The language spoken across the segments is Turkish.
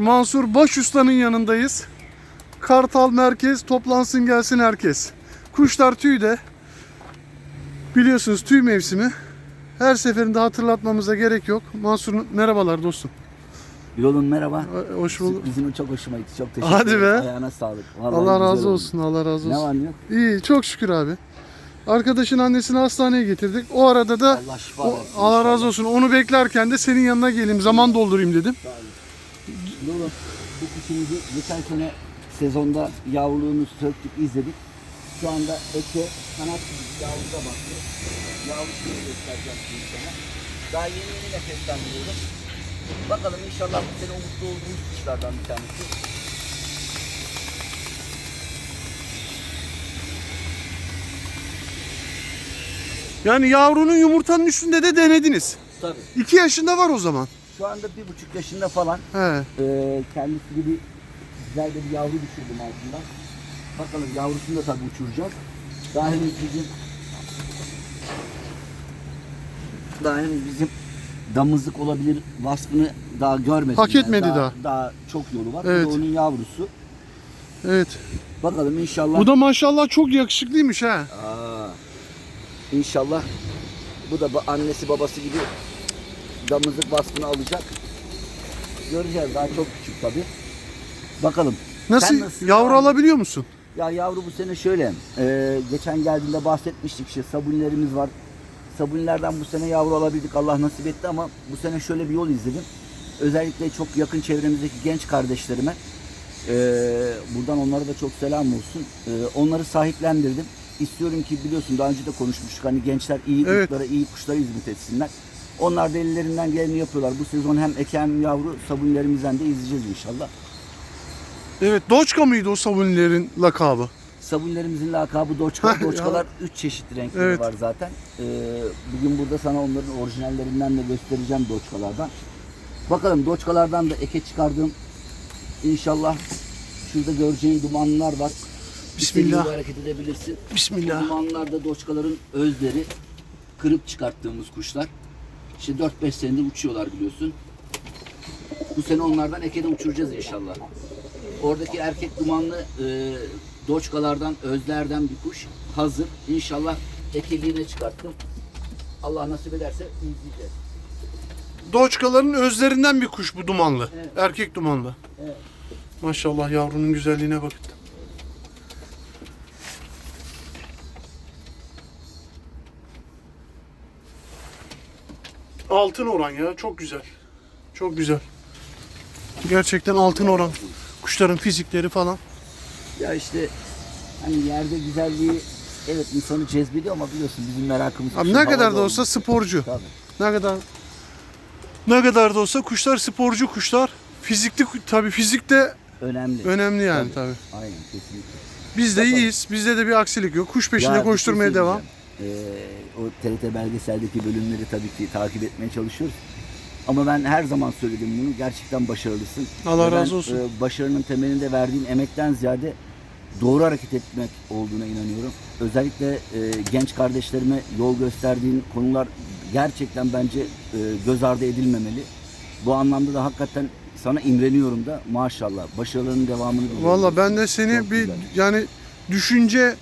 Mansur Başustan'ın yanındayız. Kartal merkez toplansın gelsin herkes. Kuşlar tüyde. Biliyorsunuz tüy mevsimi. Her seferinde hatırlatmamıza gerek yok. Mansur merhabalar dostum. Yolun merhaba. Hoş bulduk. Sürprizin çok hoşuma gitti. Çok teşekkür Hadi ederim. be. Ayağına sağlık. Vallahi Allah razı oldu. olsun. Allah razı Ne olsun. var ne yok? İyi çok şükür abi. Arkadaşın annesini hastaneye getirdik. O arada da Allah şifa o- versin. Allah razı olsun. Onu beklerken de senin yanına geleyim. Zaman doldurayım dedim. Yolun bu kuşumuzu geçen sene sezonda yavruluğunu söktük izledik. Şu anda eke kanat yavruda baktı. Yavrusunu göstereceğim şimdi sana. Daha yeni yeni nefeslendiriyorum. Bakalım inşallah bu sene umutlu olduğumuz kuşlardan bir tanesi. Yani yavrunun yumurtanın üstünde de denediniz. Tabii. 2 yaşında var o zaman. Şu anda bir buçuk yaşında falan. He. Ee, kendisi gibi güzel de bir yavru düşürdüm altından. Bakalım yavrusunu da tabii uçuracağız. Daha henüz bizim daha henüz bizim damızlık olabilir vasfını daha görmedim. Hak etmedi daha. daha. Çok yolu var. Evet. Bu da onun yavrusu. Evet. Bakalım inşallah. Bu da maşallah çok yakışıklıymış ha. Aa, inşallah bu da ba- annesi babası gibi damızlık vasfını alacak. Göreceğiz daha çok küçük tabii. Bakalım. Nasıl? Sen nasılsın? Yavru alabiliyor musun? Ya yavru bu sene şöyle. e, geçen geldiğinde bahsetmiştik işte sabunlerimiz var. Sabunlerden bu sene yavru alabildik Allah nasip etti ama bu sene şöyle bir yol izledim. Özellikle çok yakın çevremizdeki genç kardeşlerime e, buradan onlara da çok selam olsun. E, onları sahiplendirdim. İstiyorum ki biliyorsun daha önce de konuşmuştuk hani gençler iyi Evet. kuşlara iyi kuşlara hizmet etsinler. Onlar da ellerinden geleni yapıyorlar. Bu sezon hem eke hem yavru sabunlerimizden de izleyeceğiz inşallah. Evet. Doçka mıydı o sabunilerin lakabı? Sabunlerimizin lakabı doçka. Doçkalar 3 çeşit renkleri Evet. var zaten. Ee, bugün burada sana onların orijinallerinden de göstereceğim doçkalardan. Bakalım doçkalardan da eke çıkardığım inşallah şurada göreceğin dumanlar var. İstediğin Bismillah. gibi hareket edebilirsin. Bismillah. dumanlar da doçkaların özleri. Kırıp çıkarttığımız kuşlar. İşte 4-5 senedir uçuyorlar biliyorsun. Bu sene onlardan eke de uçuracağız inşallah. Oradaki erkek dumanlı e, doçkalardan, özlerden bir kuş hazır. İnşallah ekeliğine çıkarttım. Allah nasip ederse izleyeceğiz. Doçkaların özlerinden bir kuş bu dumanlı. Evet. Erkek dumanlı. Evet. Maşallah yavrunun güzelliğine bakın. Altın oran ya çok güzel. Çok güzel. Gerçekten altın oran. Kuşların fizikleri falan. Ya işte hani yerde güzelliği evet insanı cezbediyor ama biliyorsun bizim merakımız. Abi ne kadar da olsa olması. sporcu. Tabii. Ne kadar ne kadar da olsa kuşlar sporcu kuşlar. Fizikli tabii fizik de Önemli. önemli yani tabii. Aynen kesinlikle. Biz de iyiyiz. Bizde de bir aksilik yok. Kuş peşinde Ya şey koşturmaya devam. Ee, o TRT belgeseldeki bölümleri tabii ki takip etmeye çalışıyoruz. Ama ben her zaman söyledim bunu. Gerçekten başarılısın. Allah ben, razı olsun. e, başarının temelinde verdiğin emekten ziyade doğru hareket etmek olduğuna inanıyorum. Özellikle e, genç kardeşlerime yol gösterdiğin konular gerçekten bence e, göz ardı edilmemeli. Bu anlamda da hakikaten sana imreniyorum da maşallah. Başarılarının devamını diliyorum. Valla ben de seni Çok bir güzel. yani düşünce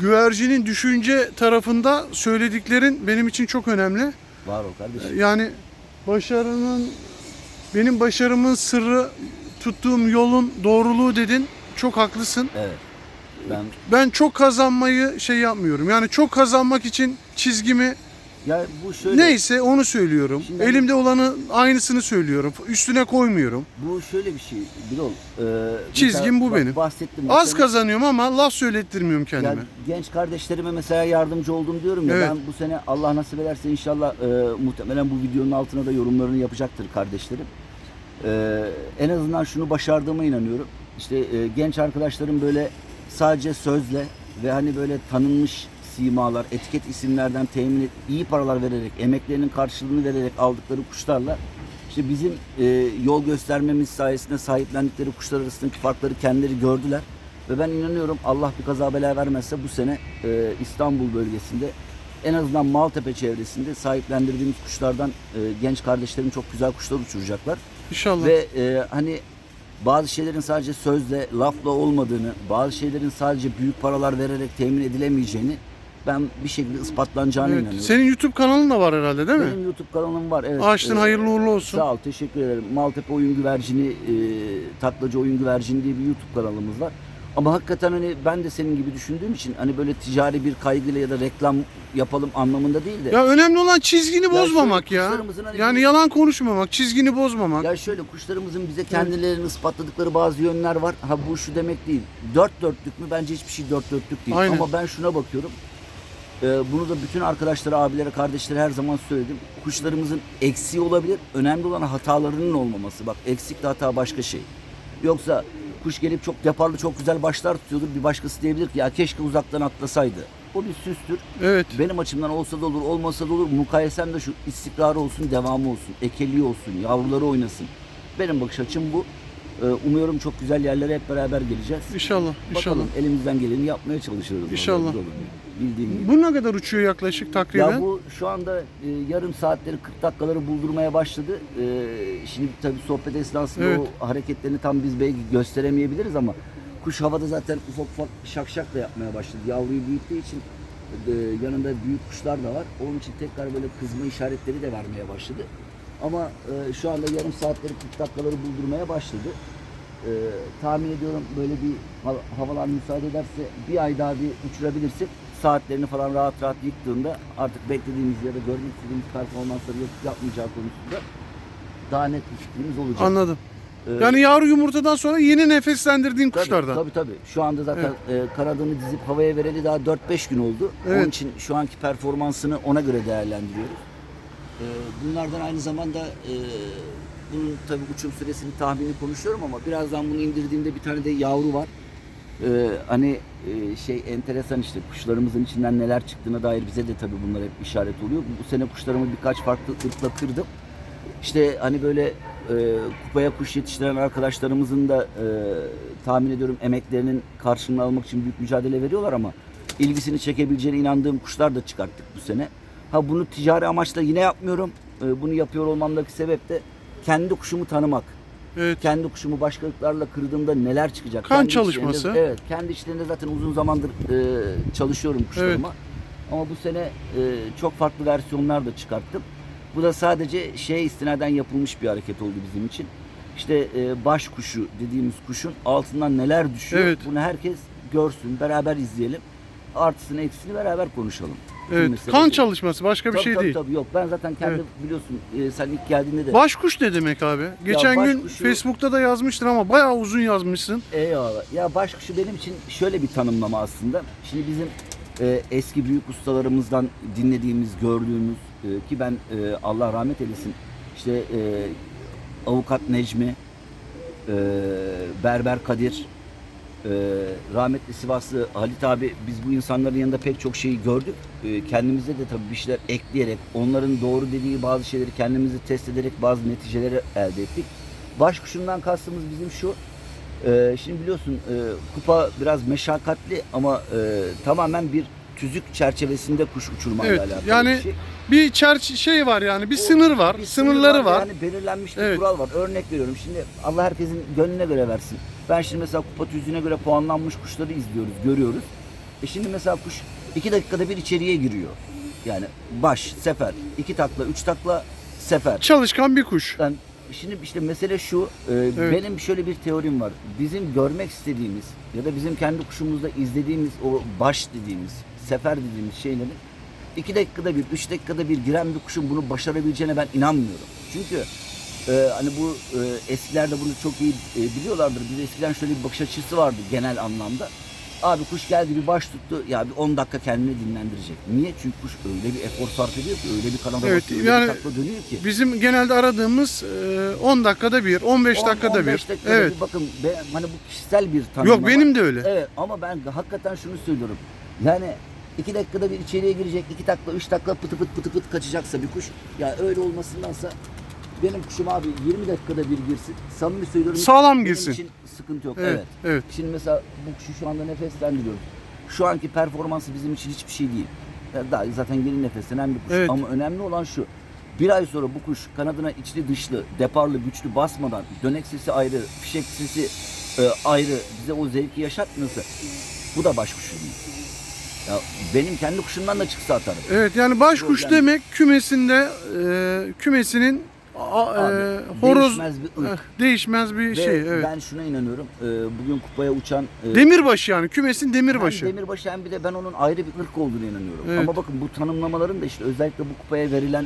güvercinin düşünce tarafında söylediklerin benim için çok önemli. Var ol kardeşim. Yani başarının benim başarımın sırrı tuttuğum yolun doğruluğu dedin. Çok haklısın. Evet. Ben Ben çok kazanmayı şey yapmıyorum. Yani çok kazanmak için çizgimi ya bu şöyle neyse onu söylüyorum. Şimdi- Elimde olanı aynısını söylüyorum. Üstüne koymuyorum. Bu şöyle bir şey Birol. Ee, Çizgim bu benim. Bahsettim. Az mesela- kazanıyorum ama laf söylettirmiyorum kendime. genç kardeşlerime mesela yardımcı oldum diyorum ya Evet. ben bu sene Allah nasip ederse inşallah e, muhtemelen bu videonun altına da yorumlarını yapacaktır kardeşlerim. E, en azından şunu başardığıma inanıyorum. İşte e, genç arkadaşlarım böyle sadece sözle ve hani böyle tanınmış simalar, etiket isimlerden temin et, iyi paralar vererek, emeklerinin karşılığını vererek aldıkları kuşlarla işte bizim e, yol göstermemiz sayesinde sahiplendikleri kuşlar arasındaki farkları kendileri gördüler. Ve ben inanıyorum Allah bir kaza bela vermezse bu sene e, İstanbul bölgesinde en azından Maltepe çevresinde sahiplendirdiğimiz kuşlardan e, genç kardeşlerim çok güzel kuşlar uçuracaklar. İnşallah. Ve e, hani bazı şeylerin sadece sözle, lafla olmadığını, bazı şeylerin sadece büyük paralar vererek temin edilemeyeceğini ben bir şekilde ispatlanacağına Evet. inanıyorum. Senin YouTube kanalın da var herhalde değil mi? Benim YouTube kanalım var. Evet. Açtın Ee, hayırlı uğurlu olsun. Sağ ol, teşekkür ederim. Maltepe Oyun Güvercini, e, Taklacı Oyun Güvercini diye bir YouTube kanalımız var. Ama hakikaten hani ben de senin gibi düşündüğüm için hani böyle ticari bir kaygıyla ya da reklam yapalım anlamında değil de. Ya önemli olan çizgini bozmamak şöyle ya. hani Yani bir- yalan konuşmamak, çizgini bozmamak. Ya şöyle kuşlarımızın bize kendilerini ispatladıkları bazı yönler var. Ha bu şu demek değil. Dört dörtlük mü? Bence hiçbir şey dört dörtlük değil. Aynen. Ama ben şuna bakıyorum. Ee, bunu da bütün arkadaşlara, abilere, kardeşlere her zaman söyledim. Kuşlarımızın eksiği olabilir. Önemli olan hatalarının olmaması. Bak eksikle hata başka şey. Yoksa kuş gelip çok deparlı, çok güzel başlar tutuyordur. Bir başkası diyebilir ki ya keşke uzaktan atlasaydı. O bir süstür. Evet. Benim açımdan olsa da olur, olmasa da olur. Mukayesem de şu istikrarı olsun, devamı olsun, ekeliği olsun, yavruları oynasın. Benim bakış açım bu. Ee, umuyorum çok güzel yerlere hep beraber geleceğiz. İnşallah, inşallah. Bakalım elimizden geleni yapmaya çalışıyoruz. İnşallah. Bildiğim gibi. Bu ne kadar uçuyor yaklaşık takriben? Ya bu şu anda e, yarım saatleri 40 dakikaları buldurmaya başladı. E, şimdi tabii sohbet esnasında Evet. o hareketlerini tam biz belki gösteremeyebiliriz ama kuş havada zaten ufak ufak şak şak da yapmaya başladı. Yavruyu büyüttüğü için e, yanında büyük kuşlar da var. Onun için tekrar böyle kızma işaretleri de vermeye başladı. Ama e, şu anda yarım saatleri 40 dakikaları buldurmaya başladı. E, tahmin ediyorum böyle bir ha- havalar müsaade ederse bir ay daha bir uçurabilirsek saatlerini falan rahat rahat yıktığında artık beklediğimiz ya da görmek istediğimiz performansları yapıp yapmayacağı konusunda daha net bir fikrimiz olacak. Anladım. Ee, Yani yavru yumurtadan sonra yeni nefeslendirdiğin Tabii, kuşlardan. Tabii tabii. Şu anda zaten e, kanadını dizip havaya vereli daha 4-5 gün oldu. Evet. Onun için şu anki performansını ona göre değerlendiriyoruz. E, bunlardan aynı zamanda e, bunun tabii uçum süresini tahmini konuşuyorum ama birazdan bunu indirdiğimde bir tane de yavru var. E, hani e, şey enteresan işte kuşlarımızın içinden neler çıktığına dair bize de tabii bunlar hep işaret oluyor. Bu sene kuşlarımı birkaç farklı ırkla kırdım. İşte hani böyle e, kupaya kuş yetiştiren arkadaşlarımızın da e, tahmin ediyorum emeklerinin karşılığını almak için büyük mücadele veriyorlar ama ilgisini çekebileceğine inandığım kuşlar da çıkarttık bu sene. Ha bunu ticari amaçla yine yapmıyorum. E, bunu yapıyor olmamdaki sebep de kendi kuşumu tanımak. Evet. Kendi kuşumu başka ırklarla kırdığımda neler çıkacak? Kan Kendi çalışması. evet. Kendi içlerinde zaten uzun zamandır e, çalışıyorum kuşlarıma. Ama bu sene e, çok farklı versiyonlar da çıkarttım. Bu da sadece şeye istinaden yapılmış bir hareket oldu bizim için. İşte e, baş kuşu dediğimiz kuşun altından neler düşüyor Evet. bunu herkes görsün, beraber izleyelim. Artısını eksisini beraber konuşalım. Evet. Kan bu. çalışması başka bir Tabii, şey tabii, değil. Tabii yok ben zaten kendi Evet. biliyorsun e, sen ilk geldiğinde de Başkuş ne demek abi? Geçen gün kuşu- Facebook'ta da yazmıştın ama bayağı uzun yazmışsın. Eyvallah. Ya baş kuşu benim için şöyle bir tanımlama aslında. Şimdi bizim e, eski büyük ustalarımızdan dinlediğimiz, gördüğümüz e, ki ben e, Allah rahmet eylesin işte e, avukat Necmi, e, Berber Kadir, e, rahmetli Sivaslı Halit abi biz bu insanların yanında pek çok şeyi gördük. E, kendimize de tabii bir şeyler ekleyerek onların doğru dediği bazı şeyleri kendimizi test ederek bazı neticeleri elde ettik. Baş kuşundan kastımız bizim şu. e, şimdi biliyorsun e, kupa biraz meşakkatli ama e, tamamen bir tüzük çerçevesinde kuş uçurmayla Evet, alakalı yani bir şey. Bir şey var yani bir O- sınır var, bir sınır sınırları var. Yani belirlenmiş bir Evet. kural var. Örnek veriyorum. Şimdi Allah herkesin gönlüne göre versin. Ben şimdi mesela kupa tüzüğüne göre puanlanmış kuşları izliyoruz, görüyoruz. E şimdi mesela kuş iki dakikada bir içeriye giriyor. Yani baş, sefer, iki takla, üç takla, sefer. Çalışkan bir kuş. Yani şimdi işte mesele şu, e, benim şöyle bir teorim var. Bizim görmek istediğimiz ya da bizim kendi kuşumuzda izlediğimiz o baş dediğimiz, sefer dediğimiz şeylerin iki dakikada bir, üç dakikada bir giren bir kuşun bunu başarabileceğine ben inanmıyorum. Çünkü e, hani bu e, eskilerde bunu çok iyi e, biliyorlardır. Biz eskiden şöyle bir bakış açısı vardı genel anlamda. Abi kuş geldi bir baş tuttu ya bir 10 dakika kendini dinlendirecek. Niye? Çünkü kuş öyle bir efor sarf ediyor ki öyle bir kanada Evet, basıyor, yani bir takla dönüyor ki. Bizim genelde aradığımız e, 10 dakikada bir, 15 On- dakikada 15 bir. dakikada Evet. bir bakın be- hani bu kişisel bir tanımlama. Yok benim de öyle. Evet ama ben hakikaten şunu söylüyorum. Yani iki dakikada bir içeriye girecek, iki dakika, üç dakika pıtı pıt pıtı pıt kaçacaksa bir kuş. Ya öyle olmasındansa benim kuşum abi 20 dakikada bir girsin. Samimi söylüyorum. Sağlam benim girsin. için sıkıntı yok. Evet, Evet. evet. Şimdi mesela bu kuşu şu anda nefeslendiriyorum. Şu anki performansı bizim için hiçbir şey değil. Ya Daha zaten yeni nefeslenen bir kuş. Evet. Ama önemli olan şu. Bir ay sonra bu kuş kanadına içli dışlı, deparlı, güçlü basmadan dönek sesi ayrı, fişek sesi e, ayrı bize o zevki yaşatmıyorsa bu da baş kuşu değil. Ya benim kendi kuşumdan da çıksa atarım. Evet yani baş kuş Problem. demek kümesinde e, kümesinin a- Abi, e, horoz değişmez bir ırk. eh, değişmez bir Ve şey. Evet. ben şuna inanıyorum. e, bugün kupaya uçan e, Demirbaşı yani kümesin demirbaşı. Hem demirbaşı hem bir de ben onun ayrı bir ırk olduğunu inanıyorum. Evet. Ama bakın bu tanımlamaların da işte özellikle bu kupaya verilen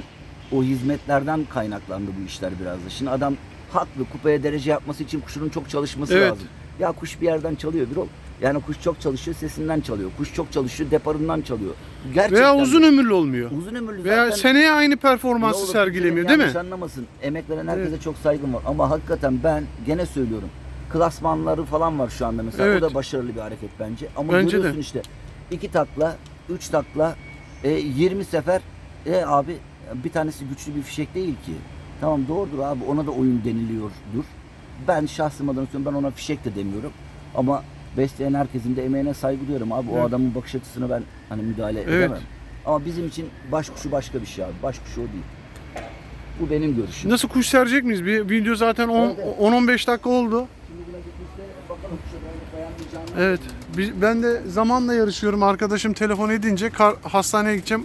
o hizmetlerden kaynaklandı bu işler biraz da. Şimdi adam haklı kupaya derece yapması için kuşunun çok çalışması Evet. lazım. Ya kuş bir yerden çalıyor bir ol. Yani kuş çok çalışıyor sesinden çalıyor. Kuş çok çalışıyor deparından çalıyor. Gerçekten Veya uzun ömürlü olmuyor. uzun ömürlü Veya zaten seneye aynı performansı olur sergilemiyor değil mi? anlamasın. Emek veren herkese çok saygım var. Ama hakikaten ben gene söylüyorum. Klasmanları falan var şu anda mesela. Evet. O da başarılı bir hareket bence. Ama Bence de. görüyorsun işte. iki takla, üç takla, e, 20 sefer. E abi bir tanesi güçlü bir fişek değil ki. Tamam doğrudur abi ona da oyun deniliyordur. Ben şahsım adına söylüyorum ben ona fişek de demiyorum. Ama besleyen herkesin de emeğine saygı duyuyorum abi. O Evet. adamın bakış açısına ben hani müdahale Evet. edemem. Ama bizim için baş kuşu başka bir şey abi. Baş kuşu o değil. Bu benim görüşüm. Nasıl kuş serecek miyiz? Bir video zaten on- Evet, evet. 10-15 dakika oldu. Evet. Ben de zamanla yarışıyorum. Arkadaşım telefon edince kar- hastaneye gideceğim.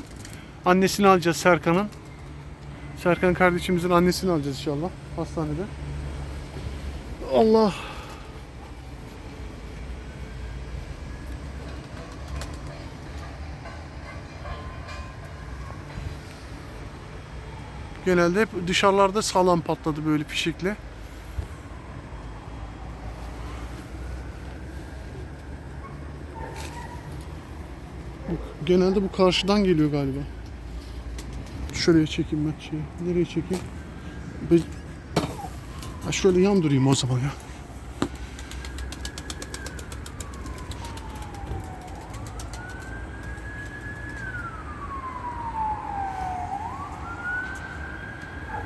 Annesini alacağız Serkan'ın. Serkan kardeşimizin annesini alacağız inşallah hastanede. Allah. Genelde hep dışarılarda sağlam patladı böyle fişekle. Genelde bu karşıdan geliyor galiba. Şuraya çekeyim ben şeyi. Nereye çekeyim? Ha şöyle yan durayım o zaman ya.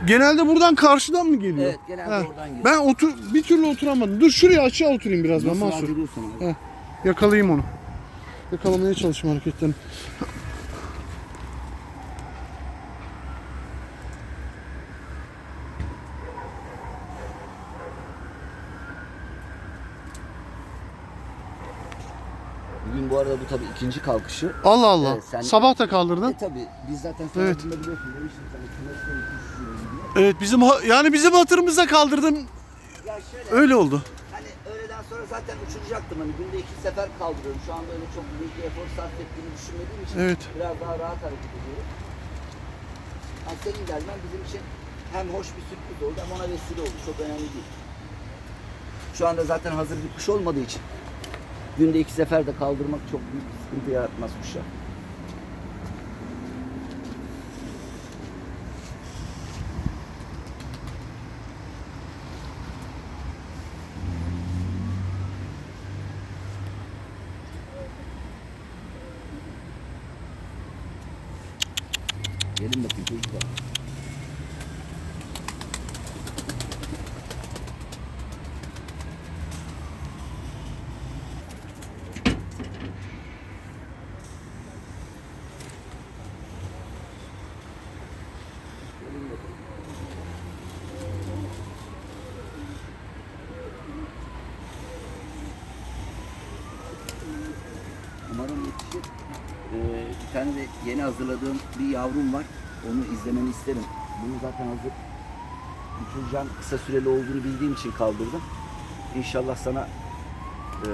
Genelde buradan karşıdan mı geliyor? Evet, genelde Heh. oradan geliyor. Ben otur bir türlü oturamadım. Dur şuraya aşağı oturayım biraz ben Nasıl Mansur. abi? Yakalayayım onu. Yakalamaya çalışayım hareketlerini. Bugün bu arada bu tabii ikinci kalkışı. Allah Allah. Evet, sen- Sabah da kaldırdın. E tabii biz zaten Evet. biliyorsun demiştim sana uçuşuyoruz diye. Evet bizim ha- yani bizim hatırımıza kaldırdın. Ya şöyle Öyle oldu. hani öğleden sonra zaten uçuracaktım hani günde iki sefer kaldırıyorum. Şu anda öyle çok büyük bir efor sarf ettiğini düşünmediğim için Evet. biraz daha rahat hareket ediyorum. Yani senin gelmen bizim için hem hoş bir sürpriz oldu hem ona vesile oldu. Çok önemli değil. Şu anda zaten hazır bir kuş olmadığı için günde iki sefer de kaldırmak çok büyük bir sıkıntı yaratmaz kuşa. Gelin bakayım çocuklar. Gelin bakalım. Umarım yetişir. Ee, bir tane de yeni hazırladığım bir yavrum var. Onu izlemeni isterim. Bunu zaten hazır uçuracağım kısa süreli olduğunu bildiğim için kaldırdım. İnşallah sana e,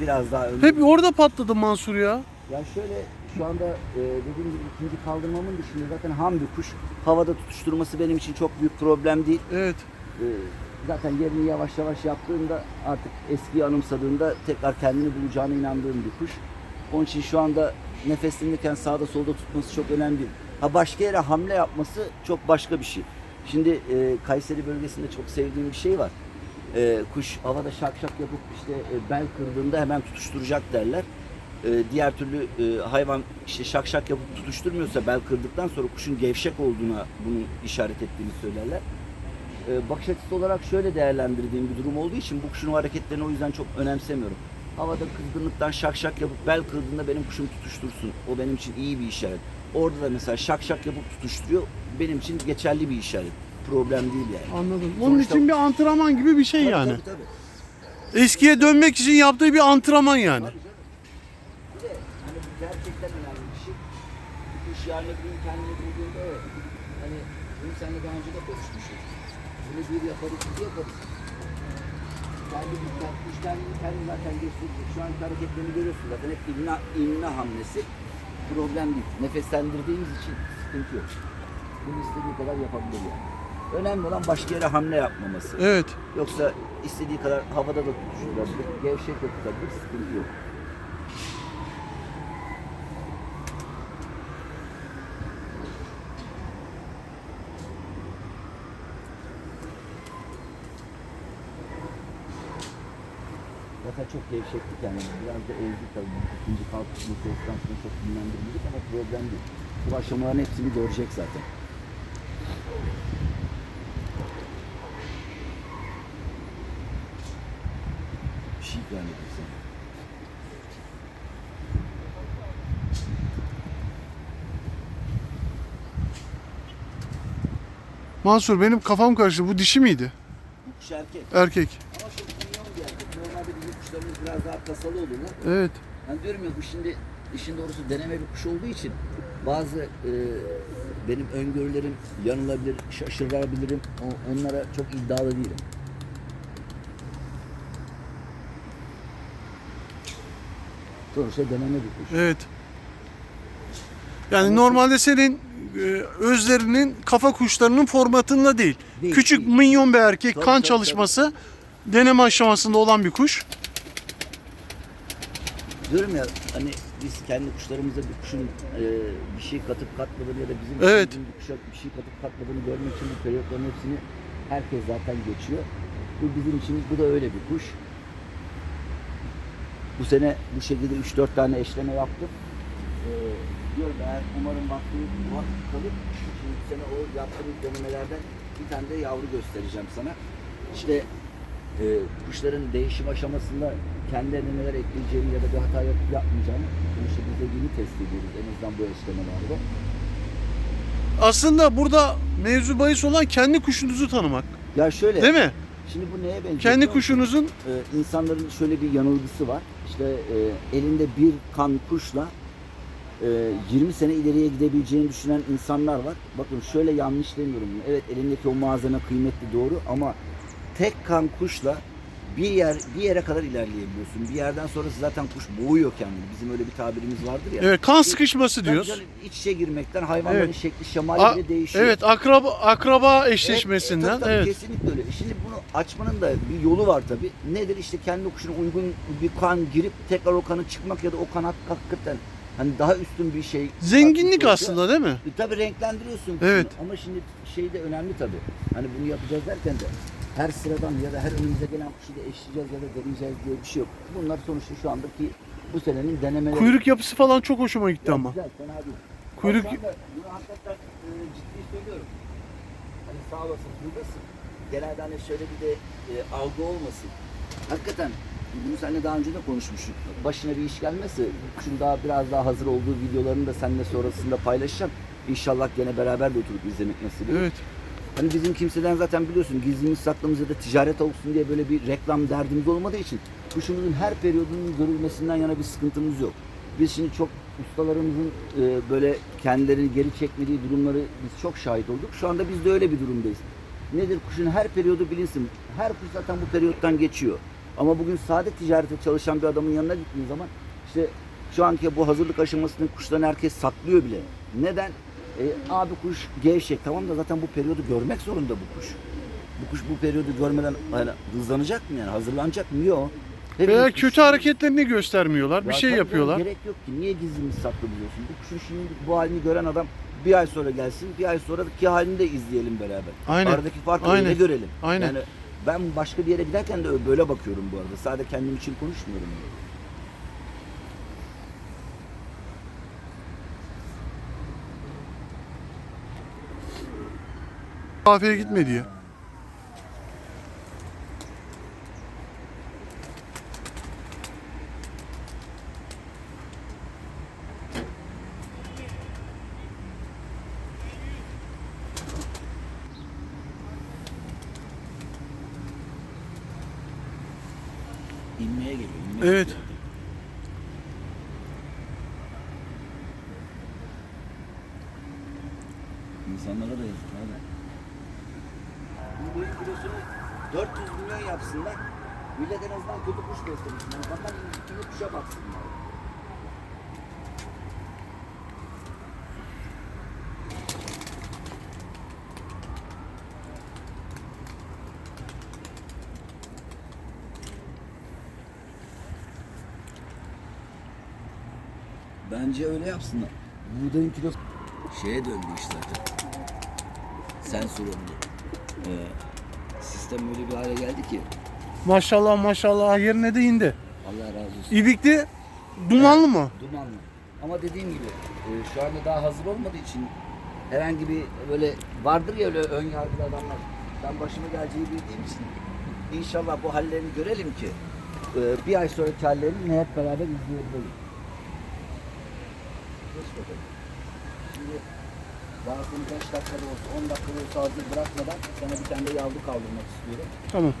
biraz daha önce... Hep orada patladı Mansur ya. Ya şöyle şu anda e, dediğim gibi ikinci kaldırmamın dışında zaten ham bir kuş. Havada tutuşturması benim için çok büyük problem değil. Evet. E, zaten yerini yavaş yavaş yaptığında artık eskiyi anımsadığında tekrar kendini bulacağına inandığım bir kuş. Onun için şu anda nefeslenirken sağda solda tutması çok önemli. Ha başka yere hamle yapması çok başka bir şey. Şimdi e, Kayseri bölgesinde çok sevdiğim bir şey var. E, kuş havada şak şak yapıp işte e, bel kırdığında hemen tutuşturacak derler. E, diğer türlü e, hayvan işte şak şak yapıp tutuşturmuyorsa bel kırdıktan sonra kuşun gevşek olduğuna bunu işaret ettiğini söylerler. E, bakış açısı olarak şöyle değerlendirdiğim bir durum olduğu için bu kuşun hareketlerini o yüzden çok önemsemiyorum. Havada kızgınlıktan şak şak yapıp bel kırdığında benim kuşum tutuştursun. O benim için iyi bir işaret. Orada da mesela şak şak yapıp tutuşturuyor. benim için geçerli bir işaret. Problem değil yani. Anladım. Onun Sonuçta- için bir antrenman gibi bir şey Tabii, yani. Tabii, tabii. Eskiye dönmek için yaptığı bir antrenman yani. Tabii canım. Bir de hani bu gerçekten önemli bir şey. Bu iş yarın öbür gün kendini bulduğunda evet. Hani bunu seninle daha önce de konuşmuştuk. Bunu bir yaparız, iki yaparız. Kendi kendini kendi zaten gösterecek. Şu anki hareketlerini görüyorsun zaten hep inna, inna hamlesi. Problem değil. Nefeslendirdiğimiz için sıkıntı yok. Bunu istediği kadar yapabilir yani. Önemli olan başka yere hamle yapmaması. Evet. Yoksa istediği kadar havada da tutuşturabilir, gevşek de tutabilir, sıkıntı yok. Zaten çok gevşekti kendini. Biraz da ezdik tabii. İkinci kalkışma seslenmesini çok dinlendirmedik ama problem değil. Bu aşamaların hepsini görecek zaten. Bir şey edeyim sana. Mansur benim kafam karıştı. Bu dişi miydi? Bu kuş erkek. Erkek. Ama çok minyon bir erkek. Normalde bizim kuşlarımız biraz daha kasalı olurlar. Evet. Ben diyorum ya bu şimdi işin doğrusu deneme bir kuş olduğu için bazı e, benim öngörülerim yanılabilir, şaşırabilirim. Onlara çok iddialı değilim. Sonuçta deneme bir kuş. Evet. Yani Ama normalde senin e, özlerinin kafa kuşlarının formatında değil. Değil, Küçük değil. minyon bir erkek Tabii, kan tabii, çalışması deneme aşamasında olan bir kuş. Diyorum ya hani biz kendi kuşlarımıza bir kuşun e, bir şey katıp katmadığını ya da bizim Evet. bizim bir kuşa bir şey katıp katmadığını görmek için bu periyotların hepsini herkes zaten geçiyor. Bu bizim için bu da öyle bir kuş. Bu sene bu şekilde 3-4 tane eşleme yaptım. Ee, diyorum eğer umarım vaktimiz var kalır. Şimdi bu sene o yaptığımız denemelerden bir tane de yavru göstereceğim sana. İşte e, kuşların değişim aşamasında kendi neler ekleyeceğini ya da bir hata yapıp yapmayacağını sonuçta biz de yeni test ediyoruz en azından bu eşlemelerde. Aslında burada mevzu bahis olan kendi kuşunuzu tanımak. Ya şöyle, Değil mi? şimdi bu neye benziyor? Kendi kuşunuzun Ee, insanların şöyle bir yanılgısı var. İşte e, elinde bir kan kuşla e, 20 sene ileriye gidebileceğini düşünen insanlar var. Bakın şöyle yanlış demiyorum. Evet elindeki o malzeme kıymetli doğru ama tek kan kuşla bir yer bir yere kadar ilerleyebiliyorsun. Bir yerden sonrası zaten kuş boğuyor kendini. Bizim öyle bir tabirimiz vardır ya. evet, kan sıkışması Tabii diyoruz. canım, iç içe girmekten hayvanların Evet. şekli şemali bile değişiyor. evet, akraba akraba Evet, eşleşmesinden. tabii, tabii, Evet. Kesinlikle öyle. Şimdi bunu açmanın da bir yolu var tabi. Nedir işte kendi kuşuna uygun bir kan girip tekrar o kanı çıkmak ya da o kanat hakikaten hani daha üstün bir şey. Zenginlik aslında değil mi? E, tabii renklendiriyorsun. Evet. Ama şimdi şey de önemli tabi. Hani bunu yapacağız derken de her sıradan ya da her önümüze gelen kuşu da eşleyeceğiz ya da deneyeceğiz diye bir şey yok. Bunlar sonuçta şu andaki bu senenin denemeleri. Kuyruk yapısı falan çok hoşuma gitti Ya ama. Güzel, fena değil. Kuyruk- Bak şu anda bunu hakikaten e, ciddi söylüyorum. Hani sağ olasın, buradasın. Genelde hani şöyle bir de e, algı olmasın. Hakikaten bunu seninle daha önce de konuşmuştuk. Başına bir iş gelmesi, şunu daha biraz daha hazır olduğu videolarını da seninle sonrasında paylaşacağım. İnşallah gene beraber de oturup izlemek nasip olur. Evet. Hani bizim kimseden zaten biliyorsun gizlimiz saklımız ya da ticaret olsun diye böyle bir reklam derdimiz olmadığı için kuşumuzun her periyodunun görülmesinden yana bir sıkıntımız yok. Biz şimdi çok ustalarımızın e, böyle kendilerini geri çekmediği durumları biz çok şahit olduk. Şu anda biz de öyle bir durumdayız. Nedir kuşun her periyodu bilinsin. Her kuş zaten bu periyottan geçiyor. Ama bugün sade ticarete çalışan bir adamın yanına gittiğin zaman işte şu anki bu hazırlık aşamasında kuşların herkes saklıyor bile. Neden? E, abi kuş gevşek tamam da zaten bu periyodu görmek zorunda bu kuş. Bu kuş bu periyodu görmeden hani hızlanacak mı yani hazırlanacak mı? Yok. Veya kötü kuş- hareketlerini göstermiyorlar. Bir Ya şey yapıyorlar. Gerek yok ki. Niye gizlimiz saklı biliyorsun? Bu kuşun şimdi bu halini gören adam bir ay sonra gelsin, bir ay sonra ki halini de izleyelim beraber. Aynen. Aradaki farkı Aynen. öyle görelim. Aynen. Yani ben başka bir yere giderken de böyle bakıyorum bu arada. Sadece kendim için konuşmuyorum. Kahveye gitme diye. İnmeye geliyor. Evet. İnsanlara da yazık abi. Benim kilosunu 400 milyon yapsınlar. Millet en azından kötü kuş beslemiş. Yani bana kötü kuşa baksınlar. Bence öyle yapsınlar. Buğdayın kilosu şeye döndü iş zaten. Sen sorumlu. Ee, sistem öyle bir hale geldi ki Maşallah maşallah yerine de indi. Allah razı olsun. İbikli dumanlı mı? Dumanlı. Ama dediğim gibi e, şu anda daha hazır olmadığı için herhangi bir böyle vardır ya öyle ön yargılı adamlar. Ben başıma geleceği bildiğim için inşallah bu hallerini görelim ki e, bir ay sonraki hallerini hep beraber izleyebilelim. Geç bakalım. Şimdi seni 5 dakikada olsa 10 dakikada olsa hazır bırakmadan sana bir tane de yavru kaldırmak istiyorum. Tamam.